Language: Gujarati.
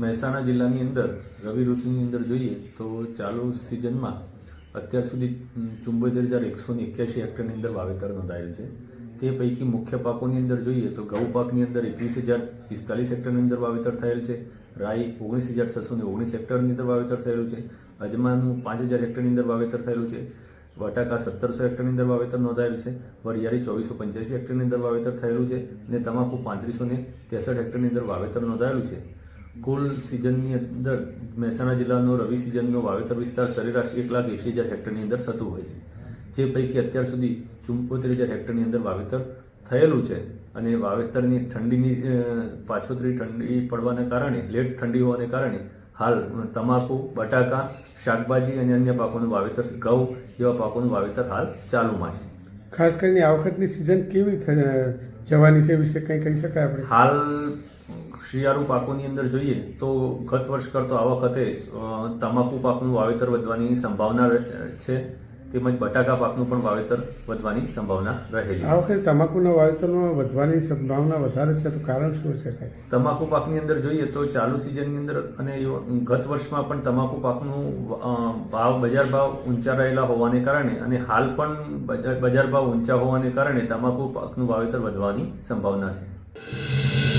મહેસાણા જિલ્લાની અંદર, રવિ ઋતુની અંદર જોઈએ તો ચાલુ સિઝનમાં અત્યાર સુધી ચુંબોતેર હજાર એકસો ને એક્યાસી હેક્ટરની અંદર વાવેતર નોંધાયેલ છે. તે પૈકી મુખ્ય પાકોની અંદર જોઈએ તો ઘઉં પાકની અંદર એકવીસ હજાર પિસ્તાલીસ હેક્ટરની અંદર વાવેતર થયેલ છે. રાઈ ઓગણીસ હજાર છસો ને ઓગણીસ હેક્ટરની અંદર વાવેતર થયેલું છે. અજમાનું પાંચ હજાર હેક્ટરની અંદર વાવેતર થયેલું છે. બટાકા સત્તરસો હેક્ટરની અંદર વાવેતર નોંધાયેલું છે. વરિયાળી ચોવીસો પંચ્યાસી હેક્ટરની અંદર વાવેતર થયેલું છે. અને તમાકુ પાંત્રીસો ને ત્રેસઠ હેક્ટરની અંદર વાવેતર નોંધાયેલું છે. કુલ સિઝનની અંદર મહેસાણા જિલ્લાનો રવિ સિઝનનો વાવેતર વિસ્તાર સરેરાશ એક લાખ એંશી હજાર હેક્ટરની અંદર થતું હોય છે. જે પૈકી અત્યાર સુધી ચુંબોતેર હજાર હેક્ટરની અંદર વાવેતર થયેલું છે અને વાવેતરની ઠંડીની પાછોતરી ઠંડી પડવાને કારણે લેટ ઠંડી હોવાને કારણે હાલ તમાકુ બટાકા શાકભાજી અને અન્ય પાકોનું વાવેતર ઘઉં જેવા પાકોનું વાવેતર હાલ ચાલુમાં છે. ખાસ કરીને આ વખતની સિઝન કેવી જવાની છે વિશે કંઈ કહી શકાય આપણે? હાલ શિયાળુ પાકોની અંદર જોઈએ તો ગત વર્ષ કરતો આ વખતે તમાકુ પાકનું વાવેતર વધવાની સંભાવના છે. તેમજ બટાકા પાકનું પણ વાવેતર વધવાની સંભાવના રહેલી આ વખતે તમાકુના વાવેતરમાં વધવાની સંભાવના વધારે છે તો કારણ શું છે સાહેબ? તમાકુ પાકની અંદર જોઈએ તો ચાલુ સિઝનની અંદર અને ગત વર્ષમાં પણ તમાકુ પાકનું ભાવ બજાર ભાવ ઊંચા રહેલા હોવાને કારણે અને હાલ પણ બજાર બજાર ભાવ ઊંચા હોવાને કારણે તમાકુ પાકનું વાવેતર વધવાની સંભાવના છે.